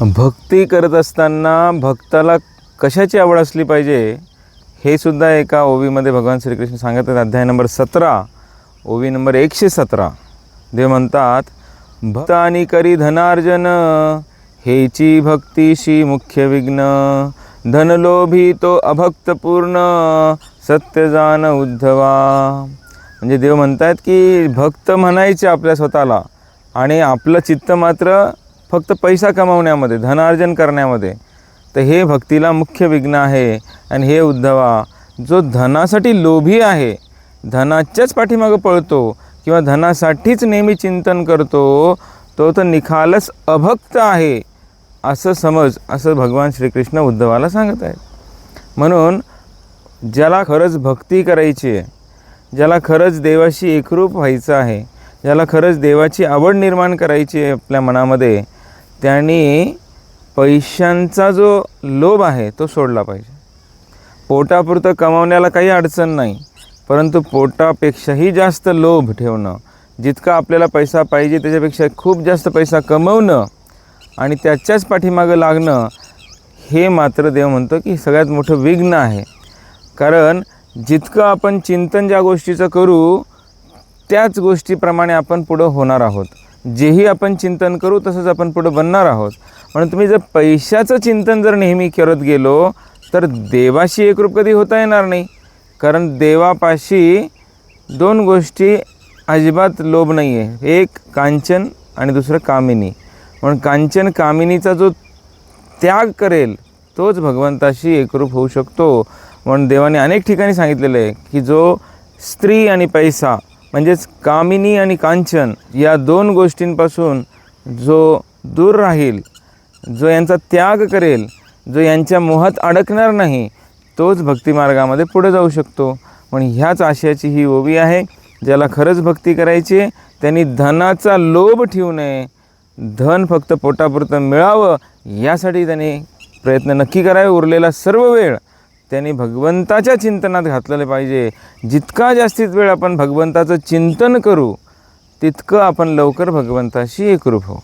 भक्ती करत असताना भक्ताला कशाची आवड असली पाहिजे हे सुद्धा एका ओवीमध्ये भगवान श्रीकृष्ण सांगत आहेत. अध्याय नंबर सतरा ओवी नंबर एकशे सतरा. देव म्हणतात भक्त आणि करी धनार्जन हेची भक्तीशी मुख्य विघ्न. धनलोभी तो अभक्त पूर्ण सत्य जाण उद्धवा. म्हणजे देव म्हणतात की भक्त म्हणायचे आपल्या स्वतःला आणि आपलं चित्त मात्र फक्त पैसा कमावण्यामध्ये धनार्जन करण्यामध्ये. तर हे भक्तीला मुख्य विघ्न आहे. आणि हे उद्धवा जो धनासाठी लोभी आहे धनाच्याच पाठीमागं पळतो किंवा धनासाठीच नेहमी चिंतन करतो तो तर निखालस अभक्त आहे असं समज असं भगवान श्रीकृष्ण उद्धवाला सांगत आहेत. म्हणून ज्याला खरंच भक्ती करायची आहे ज्याला खरंच देवाशी एकरूप व्हायचं आहे ज्याला खरंच देवाची आवड निर्माण करायची आहे आपल्या मनामध्ये त्यांनी पैशांचा जो लोभ आहे तो सोडला पाहिजे. पोटापुरतं कमावण्याला काही अडचण नाही परंतु पोटापेक्षाही जास्त लोभ ठेवणं जितका आपल्याला पैसा पाहिजे त्याच्यापेक्षा खूप जास्त पैसा कमवणं आणि त्याच्याच पाठीमागं लागणं हे मात्र देव म्हणतो की सगळ्यात मोठं विघ्न आहे. कारण जितकं आपण चिंतन ज्या गोष्टीचं करू त्याच गोष्टीप्रमाणे आपण पुढं होणार आहोत. जेही आपण चिंतन करू तसंच आपण पुढं बनणार आहोत. म्हणून तुम्ही जर पैशाचं चिंतन जर नेहमी करत गेलो तर देवाशी एकरूप कधी होता येणार नाही. कारण देवापाशी दोन गोष्टी अजिबात लोभ नाही आहे एक कांचन आणि दुसरं कामिनी. म्हणून कांचन कामिनीचा जो त्याग करेल तोच भगवंताशी एकरूप होऊ शकतो. म्हणून देवाने अनेक ठिकाणी सांगितलेलं आहे की जो स्त्री आणि पैसा म्हणजेच कामिनी आणि कांचन या दोन गोष्टींपासून जो दूर राहील जो यांचा त्याग करेल जो यांच्या मोहात अडकणार नाही तोच भक्तिमार्गामध्ये पुढे जाऊ शकतो. पण ह्याच आशयाची ही ओवी आहे ज्याला खरंच भक्ती करायची आहे त्यांनी धनाचा लोभ ठेवू नये. धन फक्त पोटापुरतं मिळावं यासाठी त्यांनी प्रयत्न नक्की करावे उरलेला सर्व वेळ त्यांनी भगवंताच्या चिंतनात घातलेले पाहिजे. जितका जास्तीत वेळ आपण भगवंताचं चिंतन करू तितकं आपण लवकर भगवंताशी एकरूप होऊ.